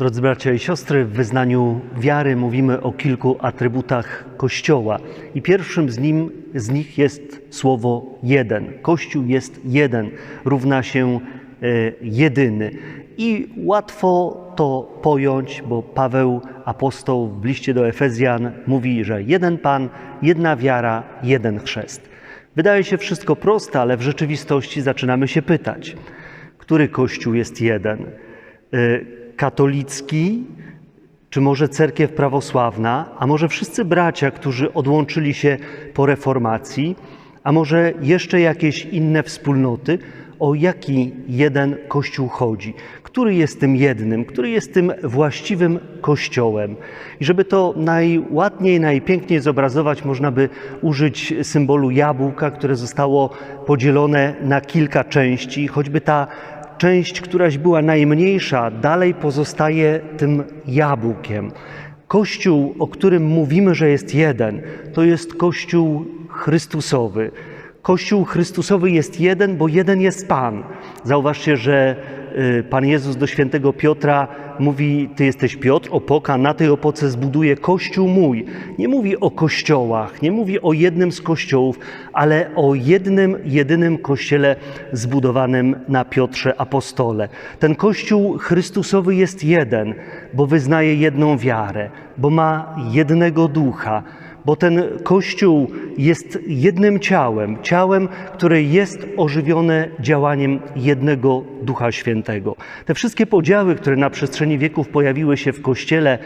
Drodzy bracia i siostry, w wyznaniu wiary mówimy o kilku atrybutach Kościoła. I pierwszym z, nim, z nich jest słowo jeden. Kościół jest jeden, równa się e, jedyny. I łatwo to pojąć, bo Paweł, apostoł w liście do Efezjan, mówi, że jeden Pan, jedna wiara, jeden chrzest. Wydaje się wszystko proste, ale w rzeczywistości zaczynamy się pytać, który Kościół jest jeden? E, katolicki, czy może cerkiew prawosławna, a może wszyscy bracia, którzy odłączyli się po reformacji, a może jeszcze jakieś inne wspólnoty, o jaki jeden Kościół chodzi, który jest tym jednym, który jest tym właściwym Kościołem. I żeby to najładniej, najpiękniej zobrazować, można by użyć symbolu jabłka, które zostało podzielone na kilka części, choćby ta część, któraś była najmniejsza, dalej pozostaje tym jabłkiem. Kościół, o którym mówimy, że jest jeden, to jest Kościół Chrystusowy. Kościół Chrystusowy jest jeden, bo jeden jest Pan. Zauważcie, że Pan Jezus do świętego Piotra mówi: Ty jesteś Piotr, opoka, na tej opoce zbuduję kościół mój. Nie mówi o kościołach, nie mówi o jednym z kościołów, ale o jednym, jedynym kościele zbudowanym na Piotrze Apostole. Ten kościół Chrystusowy jest jeden, bo wyznaje jedną wiarę, bo ma jednego ducha bo ten Kościół jest jednym ciałem, ciałem, które jest ożywione działaniem jednego Ducha Świętego. Te wszystkie podziały, które na przestrzeni wieków pojawiły się w Kościele,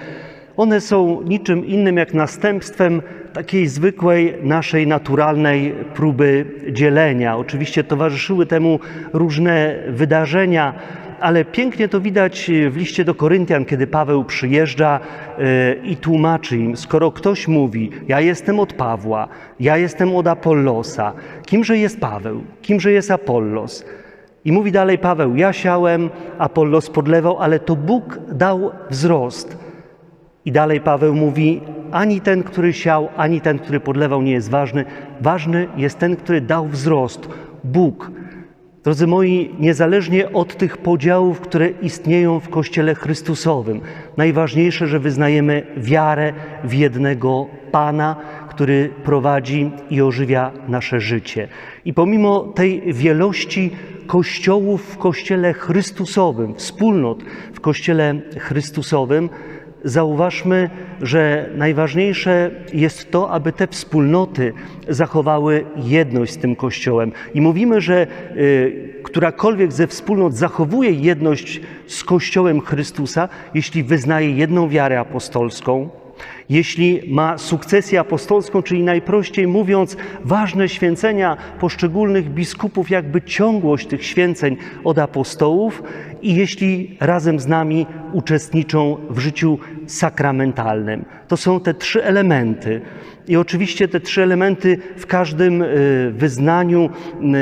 one są niczym innym jak następstwem takiej zwykłej naszej naturalnej próby dzielenia. Oczywiście towarzyszyły temu różne wydarzenia, ale pięknie to widać w liście do Koryntian, kiedy Paweł przyjeżdża e, i tłumaczy im, skoro ktoś mówi, ja jestem od Pawła, ja jestem od Apollosa, kimże jest Paweł, kimże jest Apollos? I mówi dalej Paweł, ja siałem, Apollos podlewał, ale to Bóg dał wzrost. I dalej Paweł mówi, ani ten, który siał, ani ten, który podlewał nie jest ważny. Ważny jest ten, który dał wzrost, Bóg. Drodzy moi, niezależnie od tych podziałów, które istnieją w Kościele Chrystusowym, najważniejsze, że wyznajemy wiarę w jednego Pana, który prowadzi i ożywia nasze życie. I pomimo tej wielości kościołów w Kościele Chrystusowym, wspólnot w Kościele Chrystusowym, zauważmy, że najważniejsze jest to, aby te wspólnoty zachowały jedność z tym Kościołem. I mówimy, że y, którakolwiek ze wspólnot zachowuje jedność z Kościołem Chrystusa, jeśli wyznaje jedną wiarę apostolską, jeśli ma sukcesję apostolską, czyli najprościej mówiąc, ważne święcenia poszczególnych biskupów, jakby ciągłość tych święceń od apostołów, i jeśli razem z nami uczestniczą w życiu sakramentalnym. To są te trzy elementy. I oczywiście te trzy elementy w każdym y, wyznaniu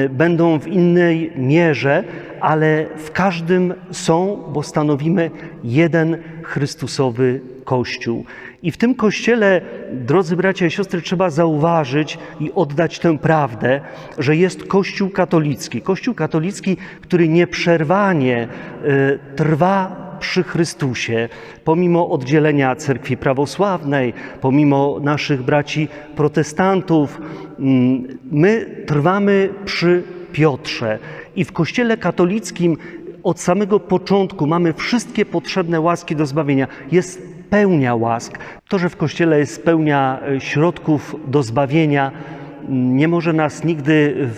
y, będą w innej mierze, ale w każdym są, bo stanowimy jeden Chrystusowy Kościół. I w tym Kościele, drodzy bracia i siostry, trzeba zauważyć i oddać tę prawdę, że jest Kościół katolicki. Kościół katolicki, który nieprzerwanie y, trwa przy Chrystusie, pomimo oddzielenia cerkwi prawosławnej, pomimo naszych braci protestantów, mm, my trwamy przy Piotrze. I w Kościele katolickim od samego początku mamy wszystkie potrzebne łaski do zbawienia. Jest pełnia łask. To, że w Kościele jest pełnia e, środków do zbawienia, nie może nas nigdy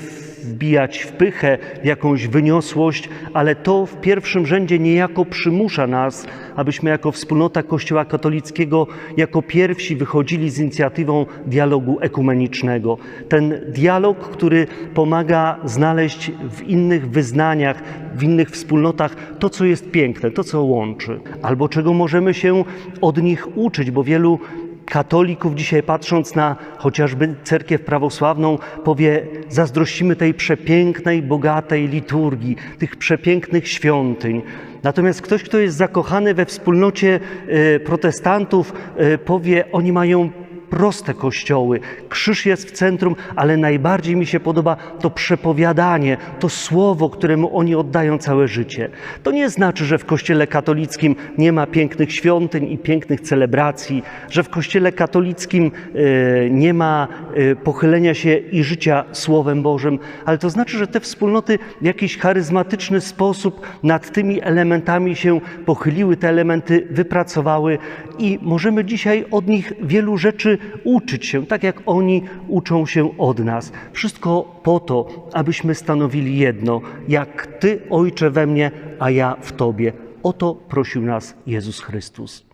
wbijać w pychę, w jakąś wyniosłość, ale to w pierwszym rzędzie niejako przymusza nas, abyśmy jako wspólnota Kościoła katolickiego jako pierwsi wychodzili z inicjatywą dialogu ekumenicznego. Ten dialog, który pomaga znaleźć w innych wyznaniach, w innych wspólnotach to, co jest piękne, to, co łączy, albo czego możemy się od nich uczyć, bo wielu katolików dzisiaj patrząc na chociażby cerkiew prawosławną powie zazdrościmy tej przepięknej, bogatej liturgii, tych przepięknych świątyń. Natomiast ktoś, kto jest zakochany we wspólnocie e, protestantów, e, powie oni mają proste kościoły. Krzyż jest w centrum, ale najbardziej mi się podoba to przepowiadanie, to słowo, któremu oni oddają całe życie. To nie znaczy, że w kościele katolickim nie ma pięknych świątyń i pięknych celebracji, że w kościele katolickim e, nie ma e, pochylenia się i życia Słowem Bożym, ale to znaczy, że te wspólnoty w jakiś charyzmatyczny sposób nad tymi elementami się pochyliły, te elementy wypracowały i możemy dzisiaj od nich wielu rzeczy uczyć się, tak jak oni uczą się od nas. Wszystko po to, abyśmy stanowili jedno, jak Ty, Ojcze, we mnie, a ja w Tobie. O to prosił nas Jezus Chrystus.